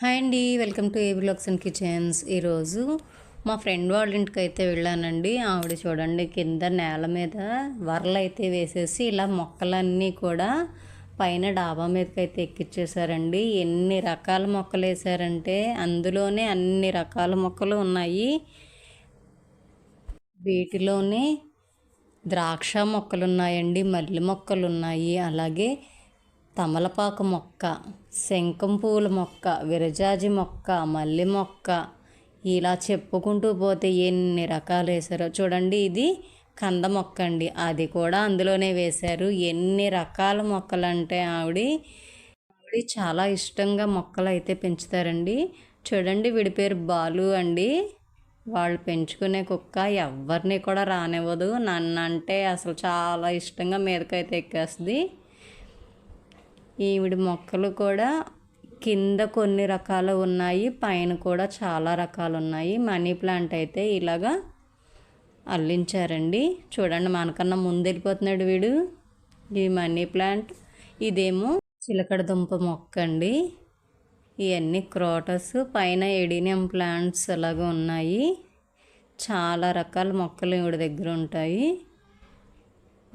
Hi అండి welcome to ఏబిలాక్స్ and kitchens. ఈరోజు మా ఫ్రెండ్ వాళ్ళ ఇంటికి అయితే వెళ్ళానండి. ఆవిడ చూడండి కింద నేల మీద వరలు అయితే వేసేసి ఇలా మొక్కలన్నీ కూడా పైన డాబా మీదకి అయితే ఎక్కిచ్చేసారండి. ఎన్ని రకాల మొక్కలు వేసారంటే అందులోనే అన్ని రకాల మొక్కలు ఉన్నాయి. వీటిలోనే ద్రాక్ష మొక్కలు ఉన్నాయండి మల్లె మొక్కలు ఉన్నాయి అలాగే తమలపాకు మొక్క శంఖం పూల మొక్క విరజాజి మొక్క మల్లె మొక్క ఇలా చెప్పుకుంటూ పోతే ఎన్ని రకాలు వేశారో చూడండి. ఇది కంద మొక్క అండి. అది కూడా అందులోనే వేశారు. ఎన్ని రకాల మొక్కలు అంటే ఆవిడ ఆవిడ చాలా ఇష్టంగా మొక్కలు అయితే పెంచుతారండి. చూడండి వీడి పేరు బాలు అండి. వాళ్ళు పెంచుకునే కుక్క ఎవరిని కూడా రానివ్వదు. నన్ను అంటే అసలు చాలా ఇష్టంగా మీదకైతే ఎక్కేస్తుంది. ఈవిడ మొక్కలు కూడా కింద కొన్ని రకాలు ఉన్నాయి పైన కూడా చాలా రకాలు ఉన్నాయి. మనీ ప్లాంట్ అయితే ఇలాగా అల్లించారండి. చూడండి మనకన్నా ముందు వెళ్ళిపోతున్నాడు వీడు. ఈ మనీ ప్లాంట్ ఇదేమో చిలకడ దుంప మొక్క అండి. ఇవన్నీ క్రోటస్ పైన ఎడినియం ప్లాంట్స్ అలాగే ఉన్నాయి. చాలా రకాల మొక్కలు ఈవిడ దగ్గర ఉంటాయి.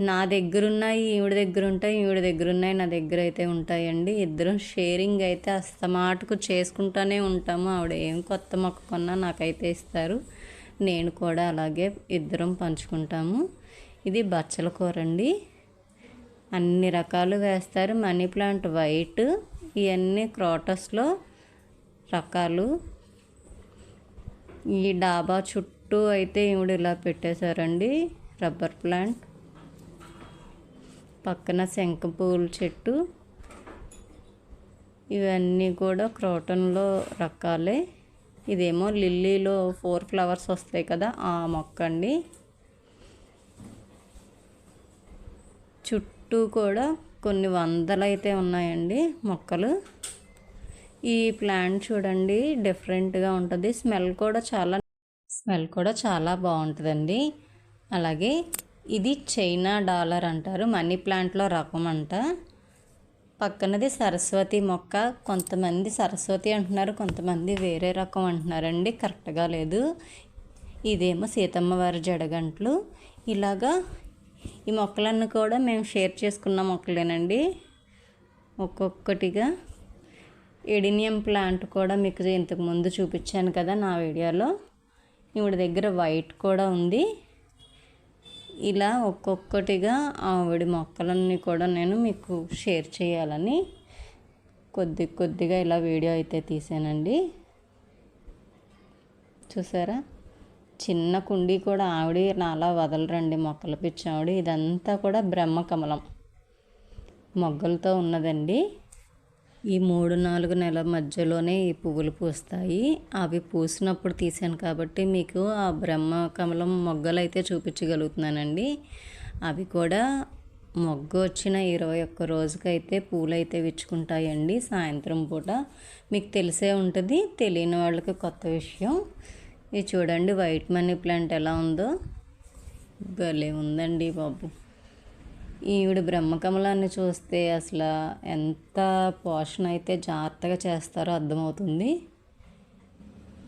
నా దగ్గర ఉన్నాయి ఈవిడ దగ్గర ఉంటాయి ఈవిడ దగ్గర ఉన్నాయి నా దగ్గర అయితే ఉంటాయండి. ఇద్దరం షేరింగ్ అయితే అస్తమాటుకు చేసుకుంటూనే ఉంటాము. ఆవిడ ఏం కొత్త మొక్క కొన్నా నాకైతే ఇస్తారు. నేను కూడా అలాగే ఇద్దరం పంచుకుంటాము. ఇది బచ్చల కూర అండి అన్ని రకాలు వేస్తారు. Money plant white. ఇవన్నీ క్రోటస్లో రకాలు. ఈ డాబా చుట్టూ అయితే ఈవిడ ఇలా పెట్టేశారండి. Rubber plant. పక్కన శంఖ పూల చెట్టు. ఇవన్నీ కూడా క్రోటన్లో రకాలే. ఇదేమో లిల్లీలో ఫోర్ ఫ్లవర్స్ వస్తాయి కదా ఆ మొక్క అండి చుట్టూ కూడా కొన్ని వందలు అయితే ఉన్నాయండి మొక్కలు. ఈ ప్లాంట్ చూడండి డిఫరెంట్గా ఉంటుంది. స్మెల్ కూడా చాలా స్మెల్ కూడా చాలా బాగుంటుందండి. అలాగే ఇది చైనా డాలర్ అంటారు మనీ ప్లాంట్లో రకం అంట. పక్కనది సరస్వతి మొక్క కొంతమంది సరస్వతి అంటున్నారు కొంతమంది వేరే రకం అంటున్నారండి కరెక్ట్గా లేదు. ఇదేమో సీతమ్మ వారి జడగంట్లు. ఇలాగా ఈ మొక్కలన్నీ కూడా మేము షేర్ చేసుకున్న మొక్కలేనండి. ఒక్కొక్కటిగా ఎడినియం ప్లాంట్ కూడా మీకు ఇంతకుముందు చూపించాను కదా నా వీడియోలో. ఇవి దగ్గర వైట్ కూడా ఉంది. ఇలా ఒక్కొక్కటిగా ఆవిడ మొక్కలన్నీ కూడా నేను మీకు షేర్ చేయాలని కొద్ది కొద్దిగా ఇలా వీడియో అయితే తీసానండి. చూసారా? చిన్న కుండీ కూడా ఆవిడ నాలా వదలరండి మొక్కలు పిచ్చావిడ ఇదంతా కూడా బ్రహ్మ కమలం. మొగ్గలతో ఉన్నదండి. ఈ మూడు నాలుగు నెలల మధ్యలోనే ఈ పువ్వులు పూస్తాయి. అవి పూసినప్పుడు తీసాను కాబట్టి మీకు ఆ బ్రహ్మ కమలం మొగ్గలు అయితే చూపించగలుగుతున్నానండి. అవి కూడా మొగ్గ వచ్చిన ఇరవై ఒక్క రోజుకైతే పూలు అయితే విచ్చుకుంటాయండి సాయంత్రం పూట. మీకు తెలిసే ఉంటుంది తెలియని వాళ్ళకి కొత్త విషయం. ఇది చూడండి వైట్ మనీ ప్లాంట్ ఎలా ఉందో. భలే ఉందండి బాబు. ఈవిడ బ్రహ్మకమలాన్ని చూస్తే అసలు ఎంత పోషణ అయితే జాగ్రత్తగా చేస్తారో అర్థమవుతుంది.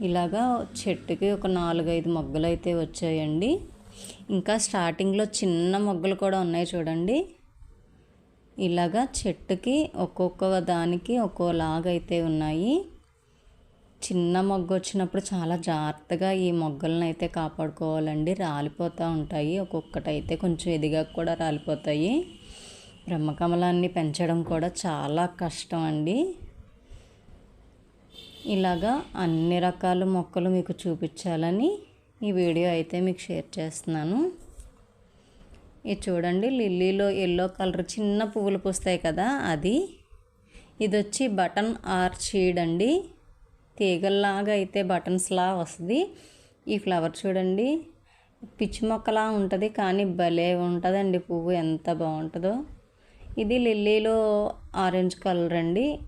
ఇలాగా చెట్టుకి ఒక నాలుగైదు మొగ్గలు అయితే వచ్చాయండి. ఇంకా స్టార్టింగ్లో చిన్న మొగ్గలు కూడా ఉన్నాయి చూడండి. ఇలాగా చెట్టుకి ఒక్కొక్క దానికి ఒక్కోలాగైతే ఉన్నాయి. చిన్న మొగ్గ వచ్చినప్పుడు చాలా జాగ్రత్తగా ఈ మొగ్గలను అయితే కాపాడుకోవాలండి. రాలిపోతూ ఉంటాయి. ఒక్కొక్కటి అయితే కొంచెం ఎదిగా కూడా రాలిపోతాయి. బ్రహ్మకమలాన్ని పెంచడం కూడా చాలా కష్టం అండి ఇలాగా అన్ని రకాల మొక్కలు మీకు చూపించాలని ఈ వీడియో అయితే మీకు షేర్ చేస్తున్నాను. ఇది చూడండి లిల్లీలో ఎల్లో కలర్ చిన్న పువ్వులు పూస్తాయి కదా అది. ఇది వచ్చి బటన్ ఆర్చీడ్ అండి. తీగల్లాగా అయితే బటన్స్లా వస్తుంది. ఈ ఫ్లవర్ చూడండి. పిచ్చి మొక్కలా ఉంటుంది కానీ భలే ఉంటుందండి పువ్వు. ఎంత బాగుంటుందో. ఇది లిల్లీలో ఆరెంజ్ కలర్ అండి.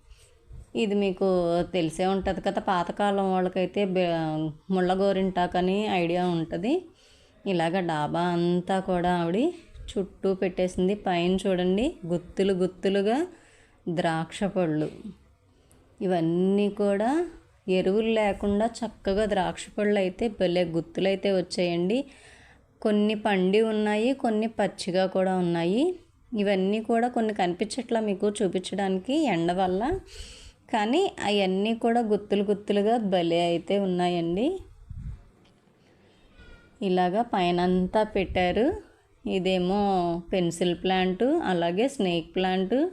ఇది మీకు తెలిసే ఉంటుంది కదా పాతకాలం వాళ్ళకైతే ముళ్ళ గోరింటాకని ఐడియా ఉంటుంది. ఇలాగ డాబా అంతా కూడా ఆవిడ చుట్టూ పెట్టేసింది. పైన చూడండి గుత్తులు గుత్తులుగా ద్రాక్ష పళ్ళు. ఇవన్నీ కూడా ఎరువులు లేకుండా చక్కగా ద్రాక్ష పళ్ళు అయితే భలే గుత్తులు అయితే వచ్చాయండి. కొన్ని పండి ఉన్నాయి కొన్ని పచ్చిగా కూడా ఉన్నాయి. ఇవన్నీ కూడా కొన్ని కనిపించట్లా మీకు చూపించడానికి ఎండ వల్ల. కానీ అవన్నీ కూడా గుత్తులు గుత్తులుగా భలే అయితే ఉన్నాయండి. ఇలాగా పైన అంతా పెట్టారు. ఇదేమో పెన్సిల్ ప్లాంటు అలాగే స్నేక్ ప్లాంటు.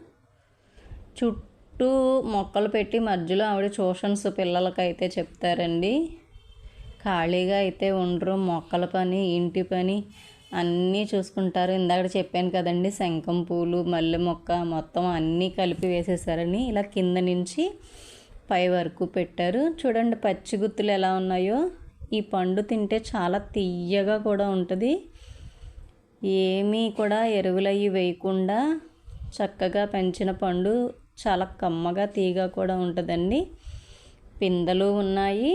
చుట్టూ చుట్టూ మొక్కలు పెట్టి మధ్యలో ఆవిడ ట్యూషన్స్ పిల్లలకైతే చెప్తారండి. ఖాళీగా అయితే ఉండరు. మొక్కల పని ఇంటి పని అన్నీ చూసుకుంటారు. ఇందాక చెప్పాను కదండి శంఖం పూలు మల్లె మొక్క మొత్తం అన్నీ కలిపి వేసేసారని ఇలా కింద నుంచి పై వరకు పెట్టారు. చూడండి పచ్చి గుత్తులు ఎలా ఉన్నాయో. ఈ పండు తింటే చాలా తీయగా కూడా ఉంటుంది. ఏమీ కూడా ఎరువులయ్యి వేయకుండా చక్కగా పెంచిన పండు చాలా కమ్మగా తీగ కూడా ఉంటుందండి. పిందెలు ఉన్నాయి.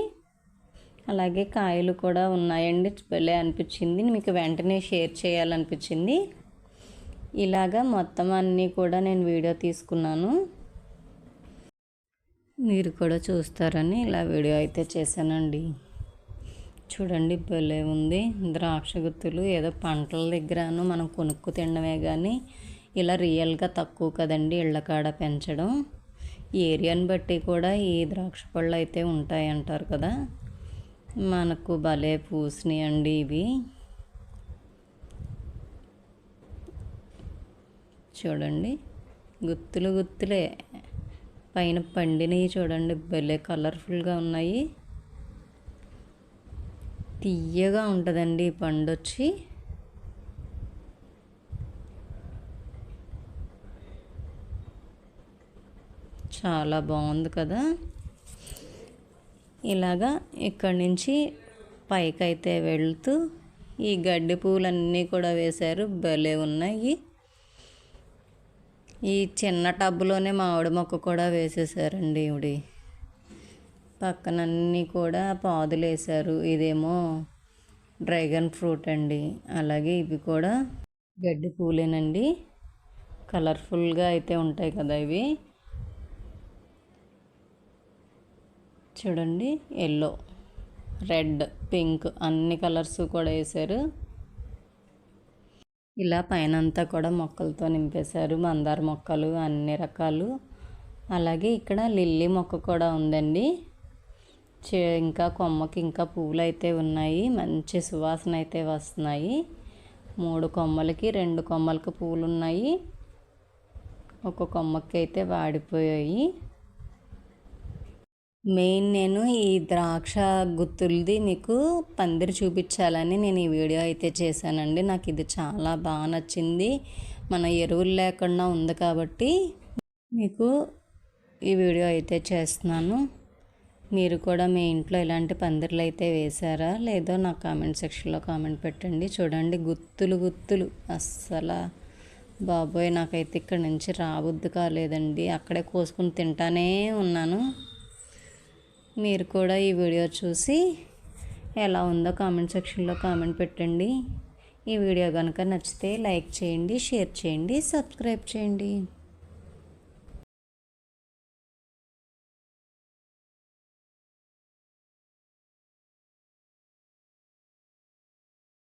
అలాగే కాయలు కూడా ఉన్నాయండి. భలే అనిపించింది. మీకు వెంటనే షేర్ చేయాలనిపించింది. ఇలాగా మొత్తం అన్నీ కూడా నేను వీడియో తీసుకున్నాను. మీరు కూడా చూస్తారని ఇలా వీడియో అయితే చేశానండి. చూడండి భలే ఉంది. ద్రాక్ష గుత్తులు ఏదో పంటల దగ్గరను మనం కొనుక్కు తినడమే కానీ ఇలా రియల్గా తక్కువ కదండి ఇళ్ళకాడ పెంచడం. ఏరియాని బట్టి కూడా ఈ ద్రాక్ష పళ్ళు అయితే ఉంటాయి అంటారు కదా. మనకు భలే పూసినాయి అండి ఇవి. చూడండి గుత్తులు గుత్తులే. పైన పండినవి చూడండి భలే కలర్ఫుల్గా ఉన్నాయి. తీయగా ఉంటుందండి ఈ పండు వచ్చి చాలా బాగుంది కదా. ఇలాగా ఇక్కడి నుంచి పైకైతే వెళ్తూ ఈ గడ్డి పూలన్నీ కూడా వేశారు. భలే ఉన్నాయి. ఈ చిన్న టబ్బులోనే మామిడి మొక్క కూడా వేసేసారండి ఇవిడి పక్కనన్నీ కూడా పాదులు వేశారు ఇదేమో డ్రాగన్ ఫ్రూట్ అండి. అలాగే ఇవి కూడా గడ్డి పూలేనండి. కలర్ఫుల్గా అయితే ఉంటాయి కదా ఇవి. చూడండి ఎల్లో రెడ్ పింక్ అన్ని కలర్స్ కూడా వేశారు. ఇలా పైన అంతా కూడా మొక్కలతో నింపేశారు. మందార మొక్కలు అన్ని రకాలు. అలాగే ఇక్కడ లిల్లీ మొక్క కూడా ఉందండి. ఇంకా కొమ్మకి ఇంకా పువ్వులు అయితే ఉన్నాయి. మంచి సువాసన అయితే వస్తున్నాయి. మూడు కొమ్మలకి రెండు కొమ్మలకి పువ్వులు ఉన్నాయి ఒక కొమ్మకి అయితే వాడిపోయాయి. మెయిన్ నేను ఈ ద్రాక్ష గుత్తులది మీకు పందిరి చూపించాలని నేను ఈ వీడియో అయితే చేశానండి. నాకు ఇది చాలా బాగా నచ్చింది. మన ఎరువులు లేకుండా ఉంది కాబట్టి మీకు ఈ వీడియో అయితే చేస్తున్నాను. మీరు కూడా మీ ఇంట్లో ఇలాంటి పందిర్లు అయితే వేశారా? లేదో నా కామెంట్ సెక్షన్లో కామెంట్ పెట్టండి. చూడండి గుత్తులు గుత్తులు. అస్సలు బాబోయ్ నాకైతే ఇక్కడ నుంచి రాబుద్ది కాలేదండి. అక్కడే కోసుకుని తింటానే ఉన్నాను. మీరు కూడా ఈ వీడియో చూసి ఎలా ఉందో కామెంట్ సెక్షన్లో కామెంట్ పెట్టండి. ఈ వీడియో కనుక నచ్చితే లైక్ చేయండి షేర్ చేయండి సబ్స్క్రైబ్ చేయండి.